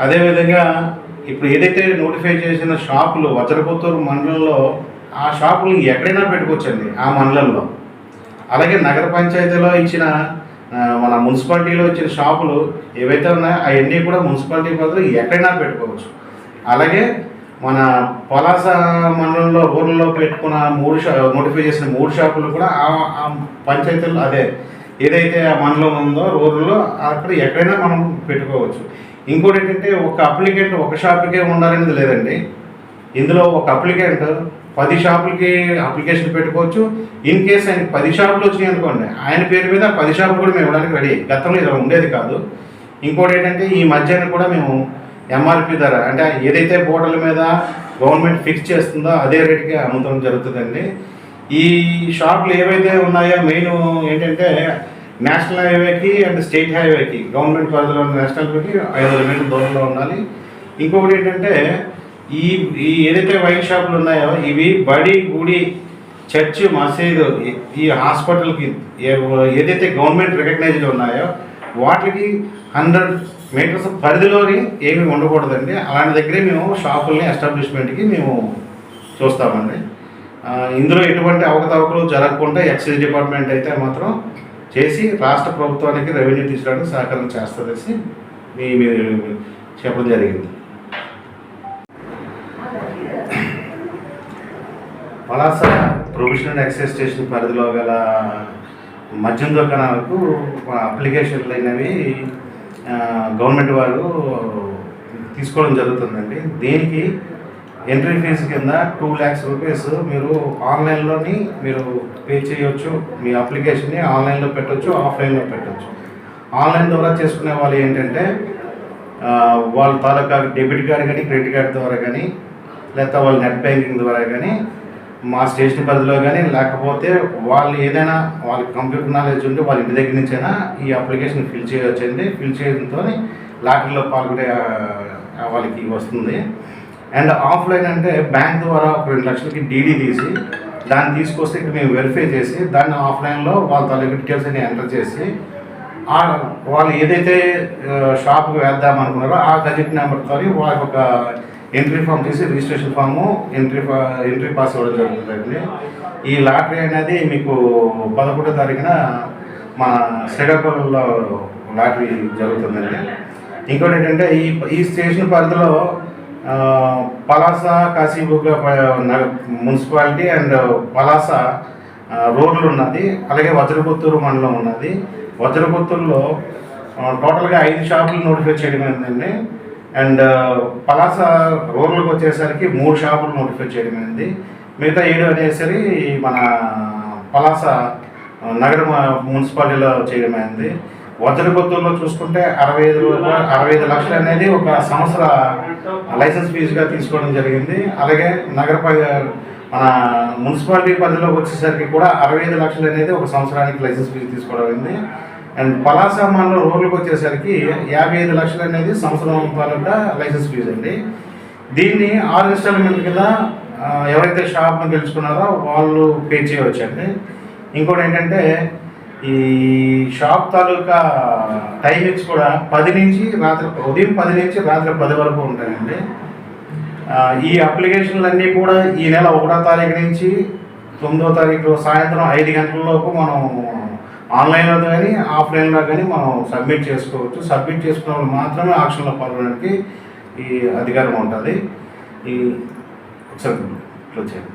అదేవిధంగా ఇప్పుడు ఏదైతే నోటిఫై చేసిన షాపులు వజ్రపుత్తూరు మండలంలో ఆ షాపులు ఎక్కడైనా పెట్టుకోవచ్చండి ఆ మండలంలో. అలాగే నగర పంచాయతీలో ఇచ్చిన మన మున్సిపాలిటీలో ఇచ్చిన షాపులు ఏవైతే ఉన్నాయో అవన్నీ కూడా మున్సిపాలిటీ బదులు ఎక్కడైనా పెట్టుకోవచ్చు. అలాగే మన పలాస మండలంలో ఊర్లలో పెట్టుకున్న మూడు షా నోటిఫై చేసిన మూడు షాపులు కూడా ఆ- ఆ పంచాయతీలు అదే ఏదైతే ఆ మండలం ఉందో ఊర్లో అక్కడ ఎక్కడైనా మనం పెట్టుకోవచ్చు. ఇంకోటి ఏంటంటే ఒక అప్లికెంట్ ఒక షాప్కే ఉండాలనేది లేదండి. ఇందులో ఒక అప్లికెంట్ పది షాపులకి అప్లికేషన్ పెట్టుకోవచ్చు. ఇన్ కేస్ ఆయన పది షాపులు వచ్చినాయి అనుకోండి ఆయన పేరు మీద పది షాపులు కూడా మేము ఇవ్వడానికి రెడీ గతంలో ఇలా ఉండేది కాదు. ఇంకోటి ఏంటంటే ఈ మధ్యాహ్నం కూడా మేము ఎంఆర్పి ధర అంటే ఏదైతే బోటల మీద గవర్నమెంట్ ఫిక్స్ చేస్తుందో అదే రేటుకే అమ్ముతాం జరుగుతుందండి. ఈ షాపులు ఏవైతే ఉన్నాయో మెయిన్ ఏంటంటే నేషనల్ హైవేకి అండ్ స్టేట్ హైవేకి గవర్నమెంట్ పరిధిలో ఉన్న నేషనల్ హైవేకి ఐదు వందల మీటర్ల దూరంలో ఉండాలి. ఇంకొకటి ఏంటంటే ఈ ఈ ఏదైతే వైన్ షాపులు ఉన్నాయో ఇవి బడి గుడి చర్చ్ మసీదు ఈ- హాస్పిటల్కి ఏదైతే గవర్నమెంట్ రికగ్నైజ్డ్ ఉన్నాయో వాటికి హండ్రెడ్ మీటర్స్ పరిధిలోని ఏమి ఉండకూడదండి. అలాంటి దగ్గరే మేము షాపుల్ని ఎస్టాబ్లిష్మెంట్కి మేము చూస్తామండి. ఇందులో ఎటువంటి అవకతవకలు జరగకుండా ఎక్సైజ్ డిపార్ట్మెంట్ అయితే మాత్రం చేసి రాష్ట్ర ప్రభుత్వానికి రెవెన్యూ తీసుకురావడానికి సహకారం చేస్తుందనేసి మీ మీరు చెప్పడం జరిగింది. పలాస ప్రొఫెషనల్ ఎక్సైజ్ స్టేషన్ పరిధిలో గల మద్యం దుకాణాలకు అప్లికేషన్లు అయినవి గవర్నమెంట్ వారు తీసుకోవడం జరుగుతుందండి. దీనికి ఎంట్రీ ఫీజు కింద టూ ల్యాక్స్ రూపీస్ మీరు ఆన్లైన్లోని మీరు పే చేయొచ్చు. మీ అప్లికేషన్ని ఆన్లైన్లో పెట్టొచ్చు ఆఫ్లైన్లో పెట్టొచ్చు. ఆన్లైన్ ద్వారా చేసుకునే వాళ్ళు ఏంటంటే వాళ్ళ తాలూకా డెబిట్ కార్డ్ కానీ క్రెడిట్ కార్డ్ ద్వారా కానీ లేకపోతే వాళ్ళ నెట్ బ్యాంకింగ్ ద్వారా కానీ మా స్టేషన్ పరిధిలో కానీ లేకపోతే వాళ్ళు ఏదైనా వాళ్ళకి కంప్యూటర్ నాలెడ్జ్ ఉంటే వాళ్ళ ఇంటి దగ్గర నుంచైనా ఈ అప్లికేషన్ ఫిల్ చేయవచ్చండి ఫిల్ చేయడంతో లాటరీలో పాల్గొనే వాళ్ళకి వస్తుంది. అండ్ ఆఫ్లైన్ అంటే బ్యాంక్ ద్వారా ఒక రెండు లక్షలకి డీడీ తీసి దాన్ని తీసుకొస్తే ఇక్కడ మేము వెరిఫై చేసి దాన్ని ఆఫ్లైన్లో వాళ్ళ తాలూకు డీటెయిల్స్ అన్ని ఎంటర్ చేసి వాళ్ళు ఏదైతే షాప్కి వేద్దాం అనుకున్నారో ఆ గజెట్ నెంబర్తో వాళ్ళకి ఒక ఎంట్రీ ఫామ్ తీసి రిజిస్ట్రేషన్ ఫాము ఎంట్రీ ఫా ఎంట్రీ పాస్ ఇవ్వడం జరుగుతుందండి. ఈ లాటరీ అనేది మీకు పదకొండో తారీఖున మన శ్రీకాకుళంలో లాటరీ జరుగుతుందండి. ఇంకోటి ఏంటంటే ఈ ఈ స్టేషన్ పరిధిలో పలాస కాశీబుగ్గ మున్సిపాలిటీ అండ్ పలాస రోడ్లు ఉన్నది. అలాగే వజ్రపుత్తూరు మండలం ఉన్నది. వజ్రపుత్తూరులో టోటల్గా ఐదు షాపులు నోటిఫై చేయడం అండ్ పలాస రోడ్లకు వచ్చేసరికి మూడు షాపులు నోటిఫై చేయడం అయింది మిగతా ఏడు అనేసరి మన పలాస నగర మున్సిపాలిటీలో చేయడం అయింది వజ్రపుత్తూరులో చూసుకుంటే అరవై ఐదు అరవై ఐదు లక్షలు అనేది ఒక సంవత్సర లైసెన్స్ ఫీజుగా తీసుకోవడం జరిగింది. అలాగే నగర మన మున్సిపాలిటీ పరిధిలోకి వచ్చేసరికి కూడా అరవై ఐదు లక్షలు అనేది ఒక సంవత్సరానికి లైసెన్స్ ఫీజు తీసుకోవడం అయింది. అండ్ పలాస మండలం రోడ్లకు వచ్చేసరికి యాభై ఐదు లక్షలు అనేది సంవత్సరం తాలూకా లైసెన్స్ ఫీజు అండి. దీన్ని ఆరు ఇన్స్టాల్మెంట్ కింద ఎవరైతే షాప్ను గెలుచుకున్నారో వాళ్ళు పే చేయవచ్చండి. ఇంకోటి ఏంటంటే ఈ షాప్ తాలూకా టైమింగ్స్ కూడా పది నుంచి రాత్రి ఉదయం పది నుంచి రాత్రి పది వరకు ఉంటాయండి. ఈ అప్లికేషన్లన్నీ కూడా ఈ నెల ఒకటో తారీఖు నుంచి తొమ్మిదో తారీఖు సాయంత్రం ఐదు గంటల లోపు మనం ఆన్లైన్లో కానీ ఆఫ్లైన్లో కానీ మనం సబ్మిట్ చేసుకోవచ్చు. సబ్మిట్ చేసుకున్న వాళ్ళు మాత్రమే ఆక్షన్లో పాల్గొనడానికి ఈ అధికారం ఉంటుంది. ఈ ఒకసారి చేయండి.